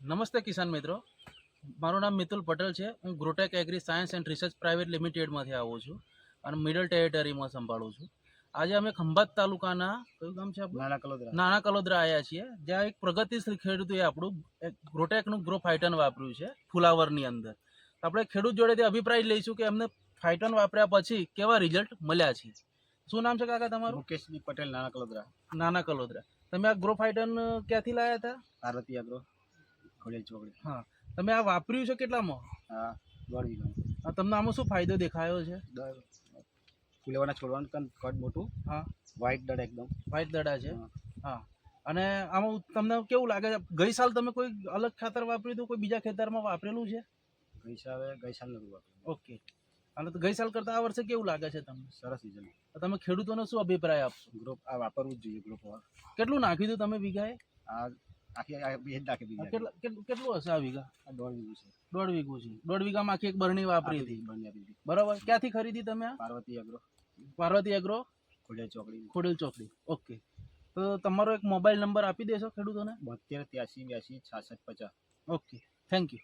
નમસ્તે કિસાન મિત્રો. મારું નામ મિતુલ પટેલ છે. હું Grotech agri science and research private લિમિટેડમાંથી આવું છું અને મિડલ ટેરેટરીમાં સંભાળું છું. આજે અમે ખંભાત તાલુકાના કયું ગામ છે નાના કલોદરા. નાના કલોદરા આવ્યા છીએ. જ્યાં એક પ્રગતિશીલ ખેડૂતોએ આપણું એક ગ્રોટેકનું ગ્રો ફાઇટન વાપર્યું છે ફુલાવરની અંદર. આપણે ખેડૂત જોડેથી અભિપ્રાય લઈશું કે એમને ફાઇટન વાપર્યા પછી કેવા રિઝલ્ટ મળ્યા છે. શું નામ છે કાકા તમારું? મુકેશજી પટેલ નાના કલોદરા. નાના કલોદરા. તમે આ ગ્રો ફાઇટન ક્યાંથી લાવ્યા હતા? પાર્વતી અગ્રો ખોડેલ ચોકડી તમે આ વાપર્યું છે કેટલામાં? હા દોઢ વીઘા તમને આમાં શું ફાયદો દેખાયો છે? ફૂલેવાના છોડવાનું કદ મોટું. હા. વ્હાઈટ દડા એકદમ. વ્હાઈટ દડા છે? હા. હા. અને આમાં તમને કેવું લાગે છે? ગઈ સાલ તમે કોઈ અલગ ખાતર વાપર્યું હતું? કોઈ બીજા ખેતરમાં વાપરેલું છે? ગઈ સાલે ગઈ સાલ નતું વાપર્યું ઓકે. અને તો ગઈ સાલ કરતાં આ વર્ષે કેવું લાગે છે તમને? સરસ સિઝન તમે ખેડૂતોનો શું અભિપ્રાય આપશો? ગ્રુપ આ વાપરવું જ જોઈએ ગ્રુપ કેટલું નાખ્યું હતું તમે વીઘાએ? આ આખી નાખી આ કેટલું કેટલું હશે આ વીઘા? આ દોઢ વીઘું છે. દોઢ વીઘું છે. દોઢ વીઘામાં આખી એક બરણી વાપરી હતી. બરણી આપી બરાબર? ક્યાંથી ખરીદી તમે આ? પાર્વતી અગ્રો પાર્વતી એગ્રો ખોડેલ ચોકડી. ખોડેલ ચોકડી. ઓકે. તો તમારો એક મોબાઈલ નંબર આપી દેશો ખેડૂતોને? બોતેર ત્યાસી બ્યાસી છાસઠ પચાસ. ઓકે. Thank you.